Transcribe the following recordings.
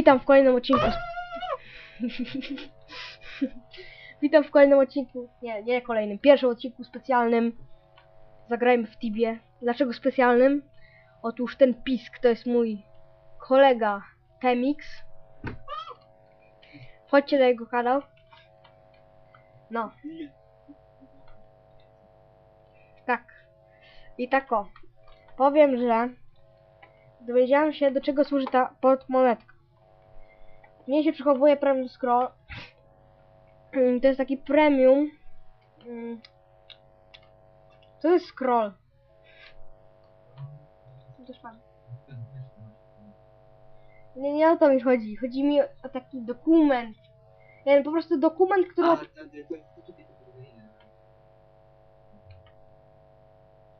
Witam w kolejnym odcinku. Witam w kolejnym odcinku. Nie, nie kolejnym, pierwszym odcinku specjalnym. Zagrajmy w Tibie. Dlaczego specjalnym? Otóż ten pisk to jest mój kolega Temix. Chodźcie na jego kanał. No. Tak. I tak o. Powiem, że dowiedziałem się do czego służy ta portmonetka. W niej się przechowuje premium scroll. Mm, To jest taki premium. Mm. To jest scroll. To jest pan. Nie, nie o to mi chodzi. Chodzi mi o taki dokument. Nie wiem, po prostu dokument, który... A, wtedy to, to tutaj to podwójne.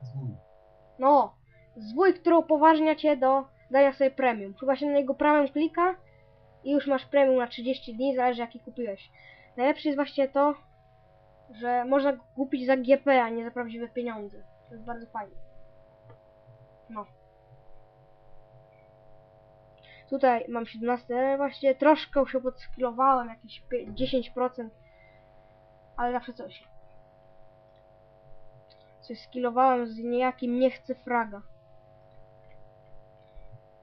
Zwój. No, zwój, który upoważnia cię do dania sobie premium. Chyba się na niego prawem klika i już masz premium na 30 dni, zależy jaki kupiłeś. Najlepsze jest właśnie to, że można kupić za GP, a nie za prawdziwe pieniądze. To jest bardzo fajne. No. Tutaj mam 17, ale właśnie troszkę się podskilowałem, jakieś pie- 10%, ale zawsze coś. Coś skillowałem z niejakim nie chcę fraga.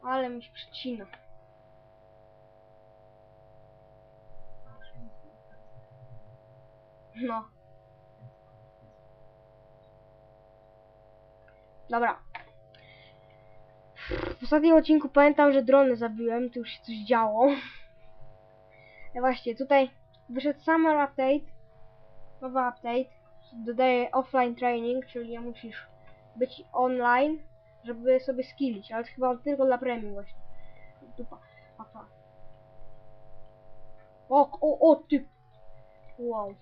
Ale mi się przycina. No. Dobra. W ostatnim odcinku pamiętam, że drony zabiłem, tu już się coś działo. No właśnie, tutaj wyszedł Summer Update. Nowy update. Dodaje offline training, czyli musisz być online, żeby sobie skillić, ale chyba tylko dla premium właśnie. Dupa. Papa. O, o, o, ty. Wow.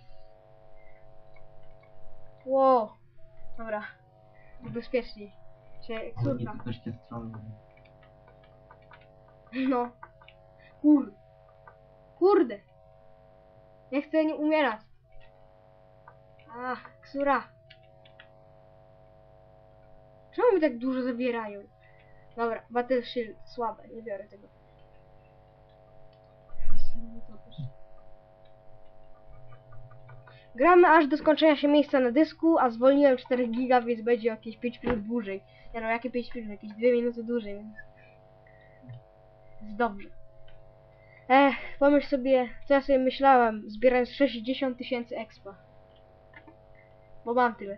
Wow. Dobra. Bezpieczniej. Czy Ale kurwa. No. Kur. Kurde. Nie chcę nie umierać. Ach, ksura. Czemu mi tak dużo zabierają? Dobra, Battle Shield, słabe, nie biorę tego. Gramy aż do skończenia się miejsca na dysku, a zwolniłem 4 giga, więc będzie jakieś 5 minut dłużej. Nie no, jakie 5 minut? Jakieś 2 minuty dłużej, więc... Jest dobrze. Ech, pomyśl sobie, co ja sobie myślałem, zbierając 60 tysięcy expa. Bo mam tyle.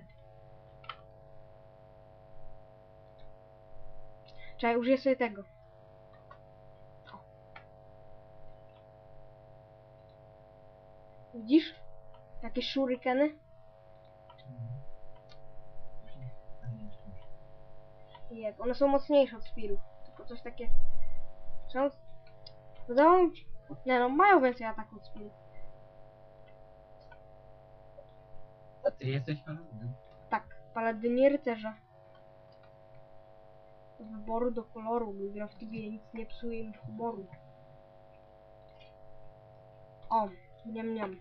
Czekaj, użyję sobie tego. O. Widzisz? Takie shurikeny? Jeb, one są mocniejsze od spirów. Tylko coś takie... Są... Wydawało mi się... Nie no, mają więcej ataku od spirów. A ty jesteś paladyn? Tak, paladyni rycerza. Do wyboru, do koloru, mój gra w tybie nic nie psuje mi humoru. O, niam niam.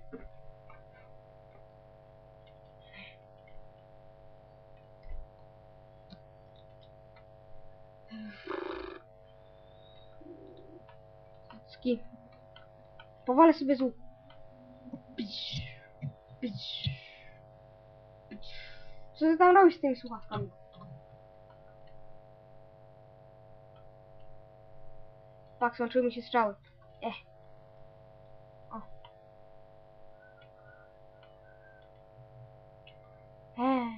Ski. Powalę sobie z łuku. Co ty tam robisz z tymi słuchawkami? Tak, sączyły mi się strzały. Eh. O. Ech.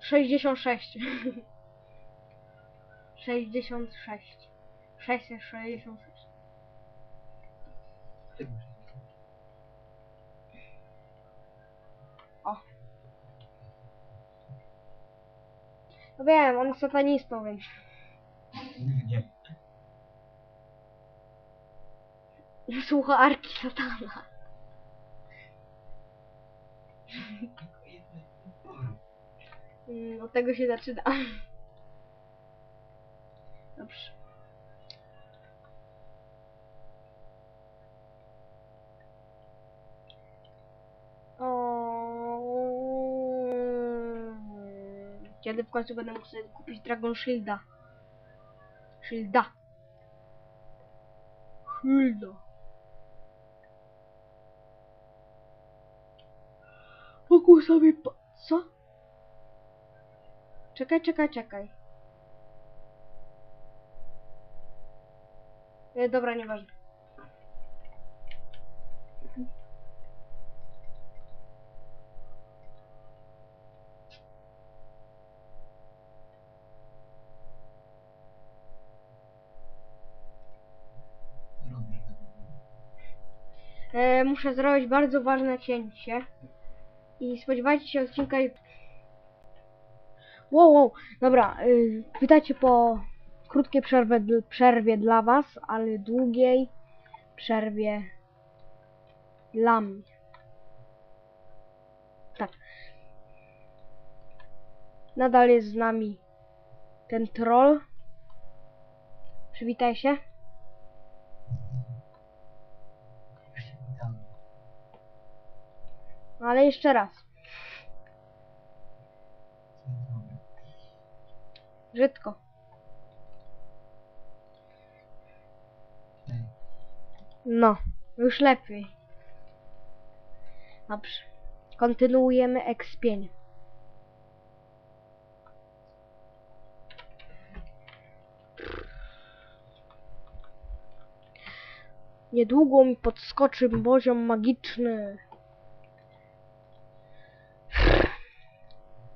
66. 66. 666. Ty masz. O. No wiem, on jest satanistą, więc... Nie. Słucha Arki Satana. Mm, Od tego się zaczyna. Dobrze. Kiedy w końcu będę mógł sobie kupić Dragon Shielda? Wokół sobie pa... Co? Czekaj, czekaj, czekaj. E, dobra, nieważne. E, muszę zrobić bardzo ważne cięcie. I spodziewajcie się odcinka. jut- Wow, wow, dobra. Y, witajcie po krótkiej przerwie, przerwie dla Was, ale długiej przerwie dla mnie. Tak. Nadal jest z nami ten troll. Przywitaj się. Witam. Ale jeszcze raz. Brzydko. No, już lepiej. Dobrze. Kontynuujemy ekspienie. Niedługo mi podskoczy poziom magiczny.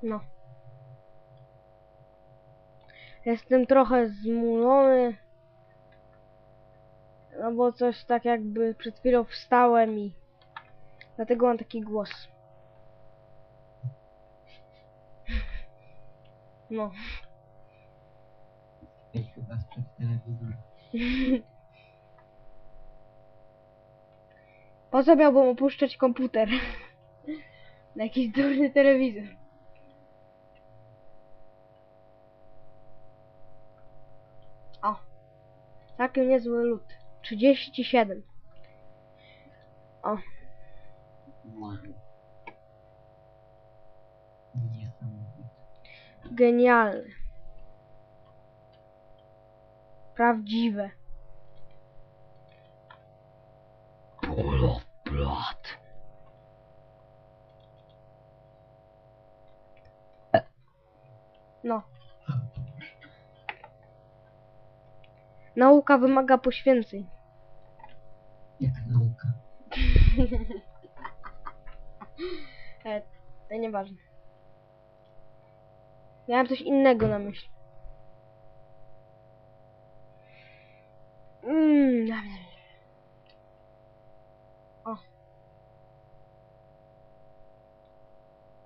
No. Jestem trochę zmulony. No bo coś tak jakby przed chwilą wstałem i dlatego mam taki głos. No. Jesteś chyba sprzed telewizora. Po co miałbym opuszczać komputer? Na jakiś durny telewizor. O. Taki niezły lód. 37. O. Genialne. Prawdziwe. Pool of blood. No. Nauka wymaga poświęceń. Jaka nauka. E, to nieważne. Miałem coś innego na myśli. Mm. O.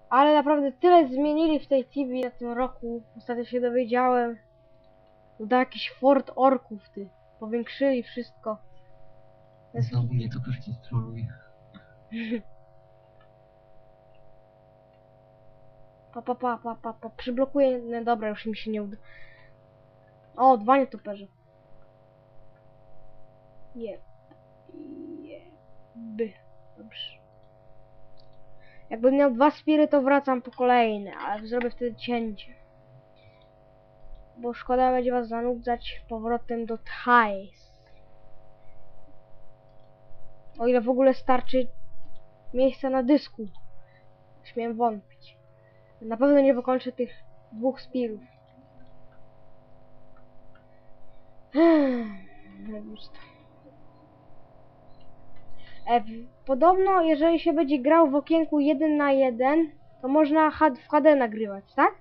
Ale naprawdę tyle zmienili w tej TV na tym roku. Ostatnio się dowiedziałem. Do jakiś Fort Orków, ty. Powiększyli wszystko. Znowu mnie to cię stroluje. Pa, pa, pa, pa, pa, pa. Przyblokuję. No dobra, już mi się nie uda. O, dwa nietoperze. Nie. Nie. By. Dobrze. Jakbym miał dwa spiry, to wracam po kolejne, ale zrobię wtedy cięcie. Bo szkoda będzie was zanudzać powrotem do Thais. O ile w ogóle starczy miejsca na dysku. Śmiem wątpić. Na pewno nie wykończę tych dwóch spirów. E, podobno, jeżeli się będzie grał w okienku 1 na 1, to można w HD nagrywać, tak?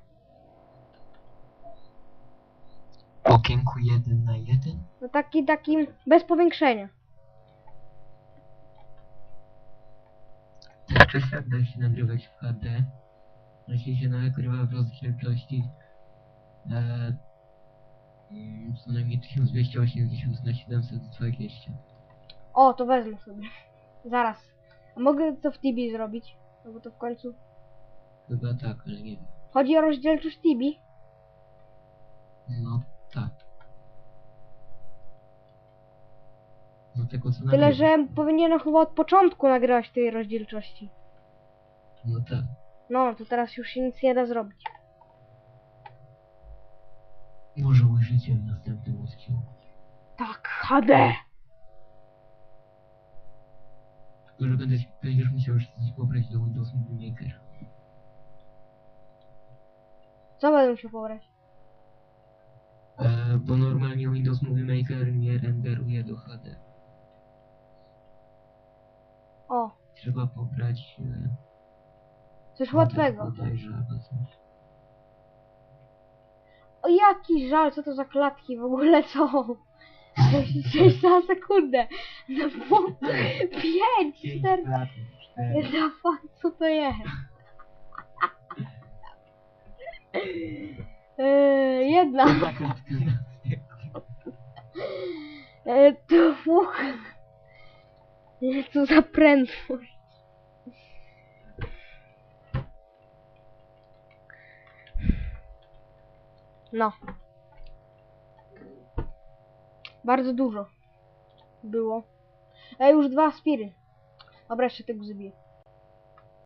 W okienku 1 na 1? No taki, takim, bez powiększenia. Da się nagrywać w HD. Jeśli się nagrywa w rozdzielczości e, mm, co najmniej 1280 na 720. O, to wezmę sobie. Zaraz. A mogę to w Tibi zrobić? No bo to w końcu... Chyba tak, ale nie wiem. Chodzi o rozdzielczość Tibi? No tak. No tego co Tyle, nagrywa. że powinienem chyba od początku nagrywać tej rozdzielczości. No tak. No, to teraz już się nic nie da zrobić. Może ujrzycie w następnym odcinku. Tak, HD! Tylko, że będziesz, będziesz musiał już coś pobrać do Windows Movie Maker. Co będę musiał pobrać? E, bo normalnie Windows Movie Maker nie renderuje do HD. O, Trzeba pobrać... E, coś łatwego. Bodajże. O jaki żal, co to za klatki w ogóle są? 6 na sekundę. No bo 5, 4. lat, Za fan, co to jest? Eee, jedna. Na Eee, dwóch. Co za prędkość. No. Bardzo dużo było. Ej, już dwa aspiry. Dobra, jeszcze tego zabiję.